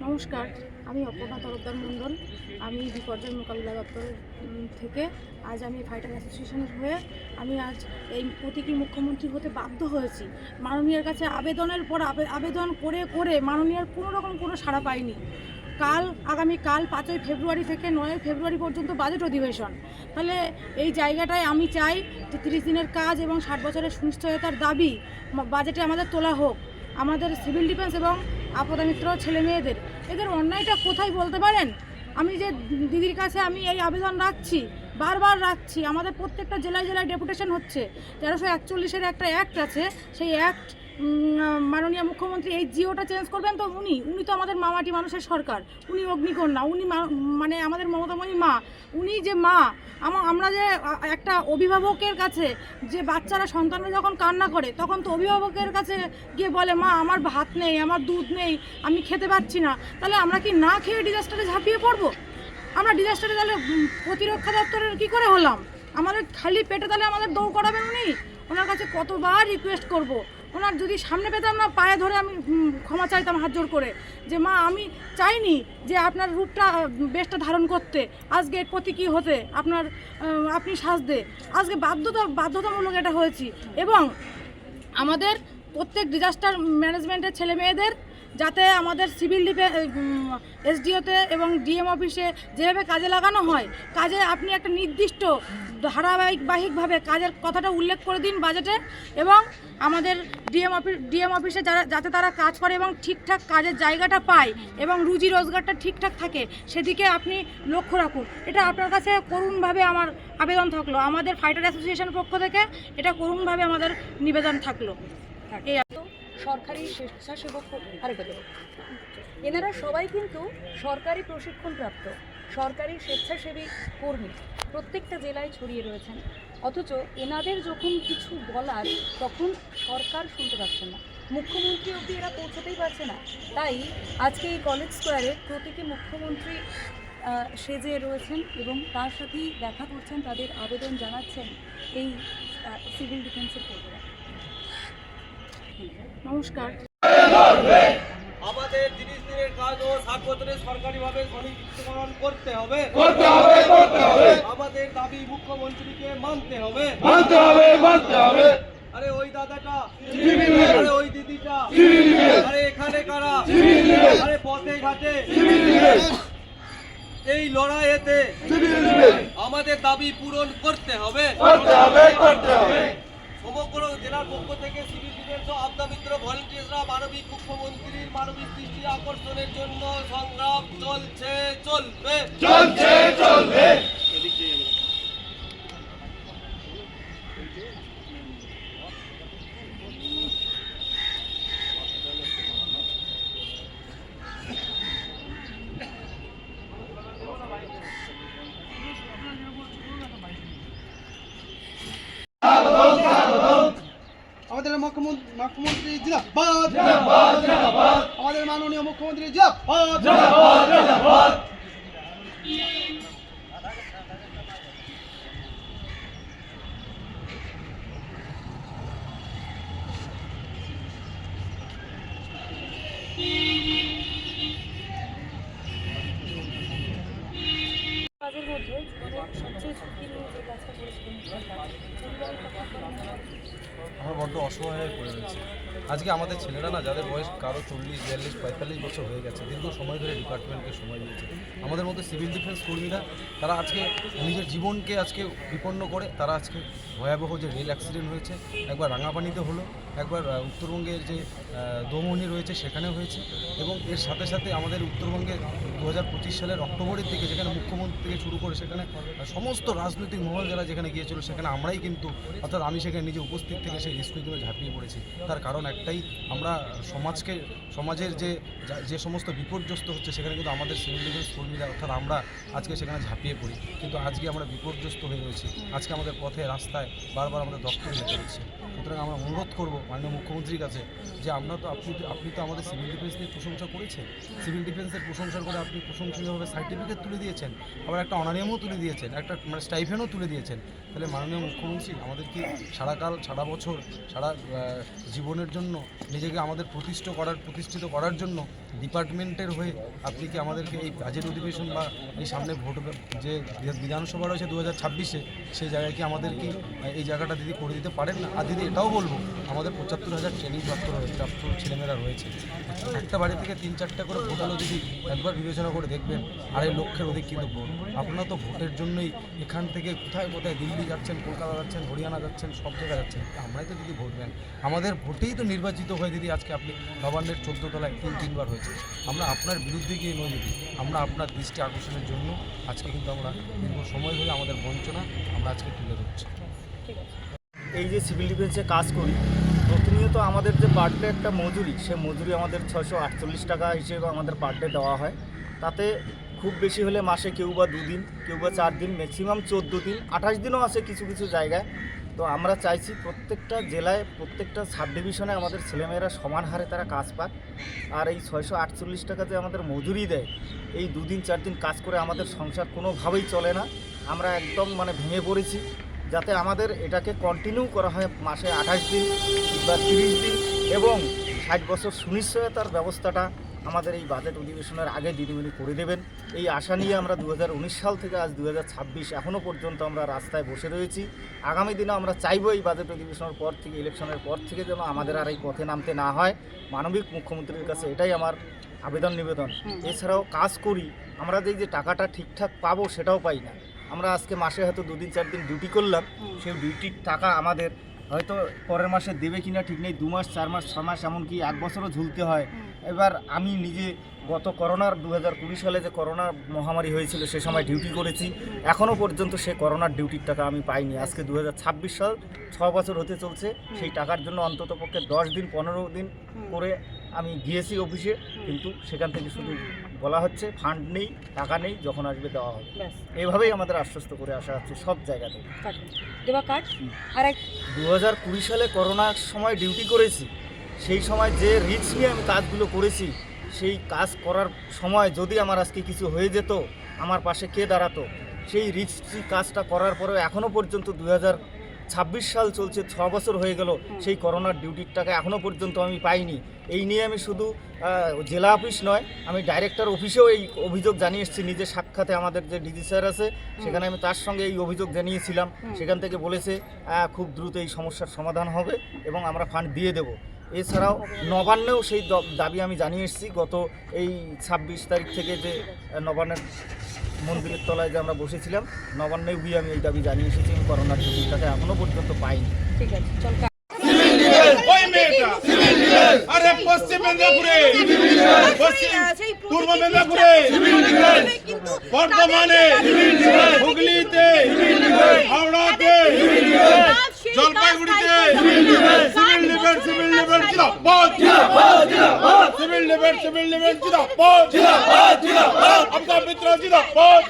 নমস্কার, আমি অপর্ণা তরফদার মণ্ডল। আমি বিপর্যয় মোকাবিলা দপ্তর থেকে আজ আমি ফাইটার অ্যাসোসিয়েশনের হয়ে আমি আজ এই প্রতীকী মুখ্যমন্ত্রী হতে বাধ্য হয়েছি। মাননীয়ের কাছে আবেদনের পর আবে- আবেদন করে করে মাননীয়ার কোনো রকম কোনো সাড়া পাইনি। কাল, আগামী কাল পাঁচই ফেব্রুয়ারি থেকে নয় ফেব্রুয়ারি পর্যন্ত বাজেট অধিবেশন। তাহলে এই জায়গাটায় আমি চাই যে তিরিশ দিনের কাজ এবং ষাট বছরের সুনিশ্চয়তার দাবি বাজেটে আমাদের তোলা হোক। আমাদের সিভিল ডিফেন্স এবং আপদামিত্র ছেলে মেয়েদের। এদের অন্যায়টা কোথায় বলতে পারেন? আমি যে দিদির কাছে আমি এই আবেদন রাখছি, বারবার রাখছি, আমাদের প্রত্যেকটা জেলায় জেলায় ডেপুটেশন হচ্ছে। তেরোশো একচল্লিশের একটা অ্যাক্ট আছে, সেই অ্যাক্ট মাননীয় মুখ্যমন্ত্রী, এই জিওটা চেঞ্জ করবেন তো উনি? উনি তো আমাদের মামাটি মানুষের সরকার। উনি অগ্নিকন্যা, উনি মানে আমাদের মমতাময়ী মা। উনি যে মা আমরা যে একটা অভিভাবকের কাছে যে বাচ্চারা সন্তানরা যখন কান্না করে, তখন তো অভিভাবকের কাছে গিয়ে বলে, মা, আমার ভাত নেই, আমার দুধ নেই, আমি খেতে পাচ্ছি না। তাহলে আমরা কি না খেয়ে ডিজাস্টারে ঝাঁপিয়ে পড়ব? আমরা ডিজাস্টারে তাহলে প্রতিরক্ষা দপ্তরের কি করে হলাম? আমাদের খালি পেটে তাহলে আমাদের দৌড় করাবেন উনি? ওনার কাছে কতবার রিকোয়েস্ট করব? ওনার যদি সামনে পেতাম না, পায়ে ধরে আমি ক্ষমা চাইতাম হাত জোর করে। যে, মা, আমি চাইনি যে আপনার রূপটা, বেশটা ধারণ করতে। আজকে এর প্রতি কী হতে? আপনার আপনি সাজতে। আজকে বাধ্যতা, বাধ্যতামূলক এটা হয়েছি। এবং আমাদের প্রত্যেক ডিজাস্টার ম্যানেজমেন্টের ছেলে মেয়েদের যাতে আমাদের সিভিল এসডিওতে এবং ডিএম অফিসে যেভাবে কাজে লাগানো হয়, কাজে আপনি একটা নির্দিষ্ট ধারাবাহিকভাবে কাজের কথাটা উল্লেখ করে দিন বাজেটে এবং আমাদের ডিএম অফিস ডিএম অফিসে যারা যাতে তারা কাজ করে এবং ঠিকঠাক কাজের জায়গাটা পায় এবং রুজি রোজগারটা ঠিকঠাক থাকে, সেদিকে আপনি লক্ষ্য রাখুন। এটা আপনার কাছে করুণভাবে আমার আবেদন থাকল। আমাদের ফাইটার অ্যাসোসিয়েশন পক্ষ থেকে এটা করুণভাবে আমাদের নিবেদন থাকল। এই সরকারি স্বেচ্ছাসেবক দেবো এনারা সবাই কিন্তু সরকারি প্রশিক্ষণপ্রাপ্ত, সরকারি স্বেচ্ছাসেবী কর্মী। প্রত্যেকটা জেলায় ছড়িয়ে রয়েছেন। অথচ এনাদের যখন কিছু বলার, তখন সরকার শুনতে পাচ্ছে না। মুখ্যমন্ত্রী অবধি এরা পৌঁছতেই পারছে না। তাই আজকে এই কলেজ স্কোয়ারে প্রতীকী মুখ্যমন্ত্রী সেজে রয়েছেন এবং তার সাথেই দেখা করছেন, তাদের আবেদন জানাচ্ছেন এই সিভিল ডিফেন্সের কর্মীরা। নমস্কার। আমাদের তিরিশ দিনের কাজ ও ষাট বছরের সরকারিভাবে সনিযুক্তকরণ করতে হবে। করতে হবে করতে হবে। আমাদের দাবি মুখ্যমন্ত্রীকে মানতে হবে। মানতে হবে মানতে হবে। আরে ওই দাদাটা আরে ওই দিদিটা আরে এখানে কারা? আরে পথে ঘাটে। এই লড়াইয়েতে আমাদের দাবি পূরণ করতে হবে। করতে হবে করতে হবে। সমগ্র জেলার পক্ষ থেকে আব্দামিত্র আবদা মিত্র ভলেন্টিয়ার্সরা মানবিক মুখ্যমন্ত্রীর মানবিক দৃষ্টি আকর্ষণের জন্য সংগ্রাম চলছে চলবে। চলছে চলবে। মুখ্যমন্ত্রী জিন্দাবাদ। আমাদের মাননীয় মুখ্যমন্ত্রী জিন্দাবাদ। কাজের মধ্যে জীবনের সবচেয়ে ঝুঁকি নিয়ে কাজটা করেছিলেন বড্ড অসহায় পড়ে রয়েছে। আজকে আমাদের ছেলেরা না, যাদের বয়স কারও চল্লিশ, বিয়াল্লিশ, পঁয়তাল্লিশ বছর হয়ে গেছে, দীর্ঘ সময় ধরে ডিপার্টমেন্টকে সময় দিয়েছে। আমাদের মধ্যে সিভিল ডিফেন্স কর্মীরা, তারা আজকে নিজের জীবনকে আজকে বিপন্ন করে, তারা আজকে ভয়াবহ যে রেল অ্যাক্সিডেন্ট হয়েছে, একবার রাঙাপানিতে হলো একবার উত্তরবঙ্গের যে দমনি রয়েছে সেখানে হয়েছে এবং এর সাথে সাথে আমাদের উত্তরবঙ্গে দু হাজার পঁচিশ সালের অক্টোবরের দিকে যেখানে মুখ্যমন্ত্রী থেকে শুরু করে সেখানে সমস্ত রাজনৈতিক মহল যারা যেখানে গিয়েছিল সেখানে আমরাই কিন্তু, অর্থাৎ আমি সেখানে নিজে উপস্থিত থেকে সেই রিস্কুগুলো ঝাঁপিয়ে পড়েছি। তার কারণ একটাই, আমরা সমাজকে, সমাজের যে, যা- সমস্ত বিপর্যস্ত হচ্ছে সেখানে কিন্তু আমাদের সিভিল ডিফেন্স কর্মীরা, অর্থাৎ আমরা আজকে সেখানে ঝাঁপিয়ে পড়ি। কিন্তু আজকে আমরা বিপর্যস্ত হয়ে রয়েছি। আজকে আমাদের পথে, রাস্তায় বারবার আমাদের দপ্তর যেতে হচ্ছে সুতরাং আমরা অনুরোধ করব মাননীয় মুখ্যমন্ত্রীর কাছে যে আমরা তো আপনি আপনি তো আমাদের সিভিল ডিফেন্স নিয়ে প্রশংসা করেছেন। সিভিল ডিফেন্সের প্রশংসা করে আপনি প্রশংসনীয়ভাবে সার্টিফিকেট তুলে দিয়েছেন, আবার একটা অনারিয়ামও তুলে দিয়েছেন, একটা মানে স্টাইফেনও তুলে দিয়েছেন। তাহলে মাননীয় মুখ্যমন্ত্রী আমাদের কি সারাকাল, সারা বছর, সারা জীবনের জন্য নিজেকে আমাদের প্রতিষ্ঠিত করার প্রতিষ্ঠিত করার জন্য ডিপার্টমেন্টের হয়ে আপনি কি আমাদেরকে এই বাজেট অধিবেশন বা এই সামনে ভোট যে বিধানসভা রয়েছে দু হাজার ছাব্বিশে সেই জায়গায় কি আমাদের কি এই জায়গাটা দিদি করে দিতে পারেন না? আর দিদি, এটাও বলব, আমাদের পঁচাত্তর হাজার ট্রেনিং প্রাপ্ত রয়েছে প্রাপ্ত ছেলেমেয়েরা রয়েছে। একটা বাড়ি থেকে তিন, চারটা করে ভোট যদি একবার বিবেচনা করে দেখবেন, আড়াই লক্ষের অধিক কিন্তু ভোট। আপনারা তো ভোটের জন্যই এখান থেকে কোথায় কোথায় দিল্লি যাচ্ছেন, কলকাতা যাচ্ছেন, হরিয়ানা যাচ্ছেন, সব জায়গায় যাচ্ছেন। আমরাই তো দিদি ভোট দেন। আমাদের ভোটেই তো নির্বাচিত হয়ে দিদি আজকে আপনি নবান্নের চোদ্দ তলায় তিন, তিনবার হয়েছে আমরা আপনার বিরুদ্ধে গিয়ে নই দিদি আমরা আপনার দৃষ্টি আকর্ষণের জন্য আজকে কিন্তু আমরা দীর্ঘ সময় ধরে আমাদের বঞ্চনা আমরা আজকে তুলে ধরছি। এই যে সিভিল ডিফেন্সে কাজ করি, প্রতিনিয়ত আমাদের যে পার ডে একটা মজুরি, সে মজুরি আমাদের ছশো আটচল্লিশ টাকা হিসেবে আমাদের পার ডে দেওয়া হয়। তাতে খুব বেশি হলে মাসে কেউ বা দুদিন, কেউ বা চার দিন ম্যাক্সিমাম চোদ্দ দিন। আঠাশ দিনও আছে কিছু কিছু জায়গায়। তো আমরা চাইছি প্রত্যেকটা জেলায়, প্রত্যেকটা সাব ডিভিশনে আমাদের ছেলেমেয়েরা সমান হারে তারা কাজ পাক। আর এই ছয়শো আটচল্লিশ টাকা যে আমাদের মজুরি দেয়, এই দুদিন চার দিন কাজ করে আমাদের সংসার কোনোভাবেই চলে না। আমরা একদম মানে ভেঙে পড়েছি। যাতে আমাদের এটাকে কন্টিনিউ করা হয় মাসে আঠাশ দিন বা তিরিশ দিন এবং ষাট বছর সুনিশ্চয়তার ব্যবস্থাটা আমাদের এই বাজেট অধিবেশনের আগে দিদিমণি করে দেবেন। এই আশা নিয়ে আমরা দু হাজার উনিশ সাল থেকে আজ দু হাজার ছাব্বিশ এখনও পর্যন্ত আমরা রাস্তায় বসে রয়েছি। আগামী দিনে আমরা চাইব এই বাজেট অধিবেশনের পর থেকে ইলেকশনের পর থেকে যেন আমাদের আর এই পথে নামতে না হয়। মানবিক মুখ্যমন্ত্রীর কাছে এটাই আমার আবেদন নিবেদন। এছাড়াও কাজ করি আমরা যেই যে টাকাটা ঠিকঠাক পাবো সেটাও পাই না। আমরা আজকে মাসে হয়তো দুদিন চার দিন ডিউটি করলাম সেই ডিউটির টাকা আমাদের হয়তো পরের মাসে দেবে কিনা ঠিক নেই দু মাস চার মাস ছ মাস এমনকি এক বছরও ঝুলতে হয়। এবার আমি নিজে গত করোনার দু হাজার কুড়ি সালে যে করোনার মহামারী হয়েছিল সে সময় ডিউটি করেছি। এখনও পর্যন্ত সে করোনার ডিউটির টাকা আমি পাইনি। আজকে দু হাজার ছাব্বিশ সাল ছ বছর হতে চলছে। সেই টাকার জন্য অন্তত পক্ষে দশ দিন পনেরো দিন করে আমি গিয়েছি অফিসে কিন্তু সেখান থেকে শুধু বলা হচ্ছে ফান্ড নেই টাকা নেই যখন আসবে দেওয়া হবে। এভাবেই আমাদের আশ্বস্ত করে আসা হচ্ছে সব দেওয়া আর এক দু হাজার কুড়ি সালে করোনার সময় ডিউটি করেছি। সেই সময় যে রিস্ক নিয়ে আমি কাজগুলো করেছি সেই কাজ করার সময় যদি আমার আজকে কিছু হয়ে যেত আমার পাশে কে দাঁড়াতো সেই রিস্কি কাজটা করার পরেও এখনও পর্যন্ত দু হাজার ছাব্বিশ সাল চলছে ছ বছর হয়ে গেল সেই করোনার ডিউটির টাকা এখনও পর্যন্ত আমি পাইনি। এই নিয়ে আমি শুধু জেলা অফিস নয় আমি ডাইরেক্টর অফিসেও এই অভিযোগ জানিয়ে এসেছি নিজের সাক্ষাতে আমাদের যে ডিজি স্যার আছে সেখানে আমি তার সঙ্গে এই অভিযোগ জানিয়েছিলাম। সেখান থেকে বলেছে খুব দ্রুত এই সমস্যার সমাধান হবে এবং আমরা ফান্ড দিয়ে দেব। এছাড়াও নবান্নেও সেই দাবি আমি জানিয়ে এসেছি গত এই ছাব্বিশ তারিখ থেকে যে নবান্নের মন্দিরের তলায় যে আমরা বসেছিলাম নবান্নে গিয়ে আমি এই দাবি জানিয়ে এসেছি আমি করোনার টিকিটটাকে এখনও পর্যন্ত পাইনি। ঠিক আছে চল আরে পশ্চিম মেদিনীপুরে পশ্চিম পূর্ব মেদিনীপুরে বর্ধমানে হুগলিতে হাওড়াতে জলপাইগুড়িতে সিভিল ডিফেন্স সিভিল ডিফেন্স জিন্দাবাদ। সিভিল ডিফেন্স সিভিল ডিফেন্স জিন্দাবাদ আপনার মিত্র জিন্দাবাদ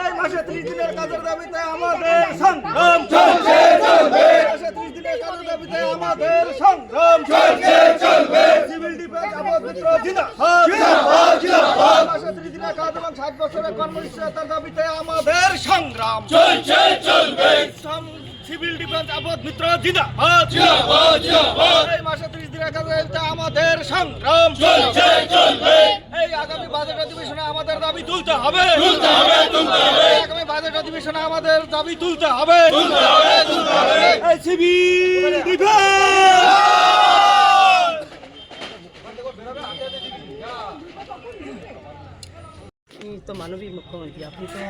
এই মাসে ত্রিশ দিনের কাজের দাবিতে আমাদের সংগ্রাম চলছে চলবে মাসে ত্রিশ দিনের কাজের দাবিতে আমাদের সংগ্রাম চলছে। চলবে। সিভিল ডিফেন্স আবাদ মিত্র জিন্দাবাদ। জিন্দাবাদ জিন্দাবাদ। মাসে ত্রিশ দিনের কাজ এবং ষাট বছরের কর্মনিশ্চয়তার দাবিতে আমাদের সংগ্রাম চলছে চলবে। সিভিল ডিফেন্স আবাদ মিত্র জিন্দাবাদ। জিন্দাবাদ জিন্দাবাদ। এই মাসে ত্রিশ দিনের কাজের দাবিতে আমাদের সংগ্রাম। চলছে চলবে। এই আগামী বাজেট অধিবেশনে আমাদের দাবি তুলতে হবে। তুলতে হবে তুলতে হবে। আগামী বাজেট অধিবেশনে আমাদের দাবি তুলতে হবে। তুলতে হবে তুলতে হবে। এই সিভিল আপনি তো মানবিক মুখ্যমন্ত্রী আপনি তো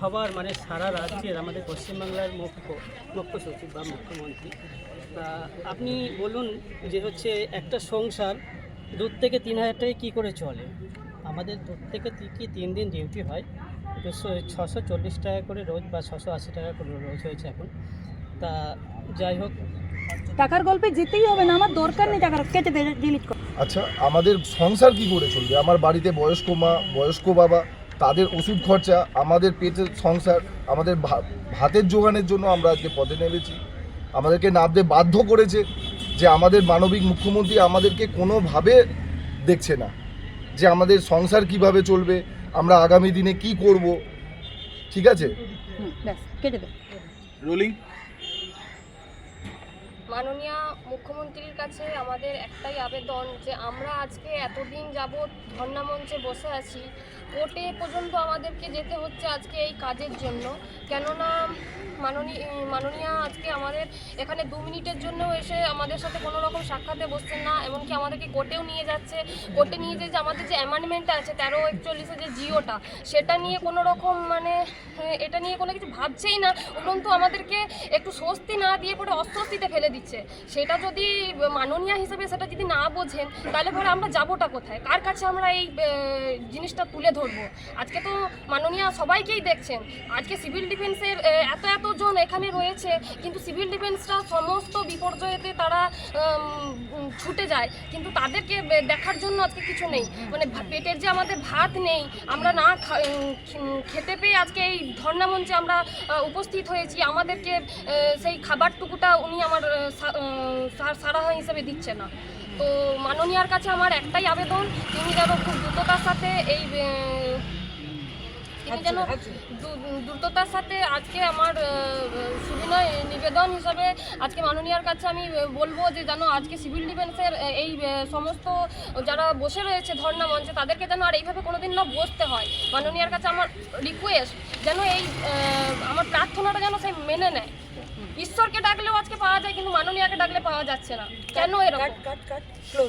সবার মানে সারা রাজ্যের আমাদের পশ্চিমবাংলার মুখ্য মুখ্য সচিব বা মুখ্যমন্ত্রী। তা আপনি বলুন যে হচ্ছে একটা সংসার দু থেকে তিন হাজার টাকায় কী করে চলে? আমাদের দু থেকে কি তিন দিন ডিউটি হয়? দুশো ছশো চল্লিশ টাকা করে রোজ বা ছশো আশি টাকা করে রোজ হয়েছে এখন। তা যাই হোক। টাকার গল্পে যেতেই হবে না আমার দরকার নেই টাকার কেটে ডিলিট কর। আচ্ছা আমাদের সংসার কি করে চলবে? আমার বাড়িতে বয়স্ক মা বয়স্ক বাবা তাদের ওষুধ খরচা আমাদের পেটের সংসার আমাদের ভা- ভাতের জোগানের জন্য আমরা আজকে পথে নেমেছি। আমাদেরকে নামতে বাধ্য করেছে যে আমাদের মানবিক মুখ্যমন্ত্রী আমাদেরকে কোনোভাবে দেখছে না যে আমাদের সংসার কীভাবে চলবে আমরা আগামী দিনে কি করব। ঠিক আছে? ব্যাস কেটে দেবো রোলিং? মাননীয় মুখ্যমন্ত্রীর কাছে আমাদের একটাই আবেদন যে আমরা আজকে এতদিন যাবৎ ধর্ণা মঞ্চে বসে আছি, কোর্টে পর্যন্ত আমাদেরকে যেতে হচ্ছে আজকে এই কাজের জন্য। কেননা মাননীয় মাননীয় আজকে আমাদের এখানে দু মিনিটের জন্য এসে আমাদের সাথে কোনো রকম সাক্ষাতে বসছেন না, এমনকি আমাদেরকে কোর্টেও নিয়ে যাচ্ছে। কোর্টে নিয়ে যে আমাদের যে অ্যামেন্ডমেন্টটা আছে, তেরো একচল্লিশে যে জিওটা, সেটা নিয়ে কোনো রকম মানে এটা নিয়ে কোনো কিছু ভাবছেই না। উপরন্তু আমাদেরকে একটু স্বস্তি না দিয়ে পরে অস্বস্তিতে ফেলে দিচ্ছে। সেটা যদি মাননীয় হিসেবে সেটা যদি না বোঝেন, তাহলে পরে আমরা যাবোটা কোথায়? কার কাছে আমরা এই জিনিসটা তুলে ধরবো? আজকে তো মাননীয় সবাইকেই দেখছেন। আজকে সিভিল ডিফেন্সের এত এত জন এখানে রয়েছে, কিন্তু সিভিল ডিফেন্সটা সমস্ত বিপর্যয়েতে তারা ছুটে যায় কিন্তু তাদেরকে দেখার জন্য আজকে কিছু নেই। মানে পেটের যে আমাদের ভাত নেই আমরা না খেতে পেয়ে আজকে এই ধর্ণা মঞ্চে আমরা উপস্থিত হয়েছি। আমাদেরকে সেই খাবারটুকুটা উনি আমার আহ, সা- আহ, সা- সারাহা হিসেবে দিচ্ছে না। তো মাননীয়ার কাছে আমার একটাই আবেদন তিনি যেন খুব দ্রুততার সাথে এই তিনি যেন দ্রুততার সাথে আজকে আমার সুবিনয় নিবেদন হিসাবে আজকে মাননীয়ার কাছে আমি বলব যে যেন আজকে সিভিল ডিফেন্সের এই সমস্ত যারা বসে রয়েছে ধর্ণা মঞ্চে তাদেরকে যেন আর এইভাবে কোনোদিন না বসতে হয়। মাননীয়ার কাছে আমার রিকোয়েস্ট যেন এই আমার প্রার্থনাটা যেন সে মেনে নেয়। ঈশ্বরকে ডাকলেও আজকে পাওয়া যায় কিন্তু মাননীয়াকে ডাকলে পাওয়া যাচ্ছে না। কেন এরকম?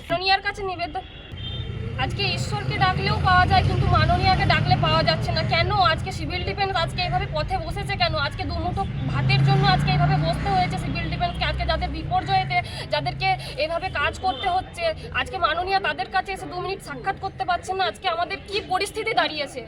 মাননীয়ার কাছে নিবেদন আজকে ঈশ্বরকে ডাকলেও পাওয়া যায়, কিন্তু মাননীয়াকে ডাকলে পাওয়া যাচ্ছে না। কেন আজকে সিভিল ডিফেন্স আজকে এইভাবে পথে বসেছে কেন? আজকে দুমুঠো ভাতের জন্য আজকে এইভাবে বসতে হয়েছে সিভিল ডিফেন্সকে? আজকে যাদের বিপর্যয়েতে যাদেরকে এভাবে কাজ করতে হচ্ছে, আজকে মাননীয়া তাদের কাছে এসে দু মিনিট সাক্ষাৎ করতে পারছে না। আজকে আমাদের কি পরিস্থিতি দাঁড়িয়েছে?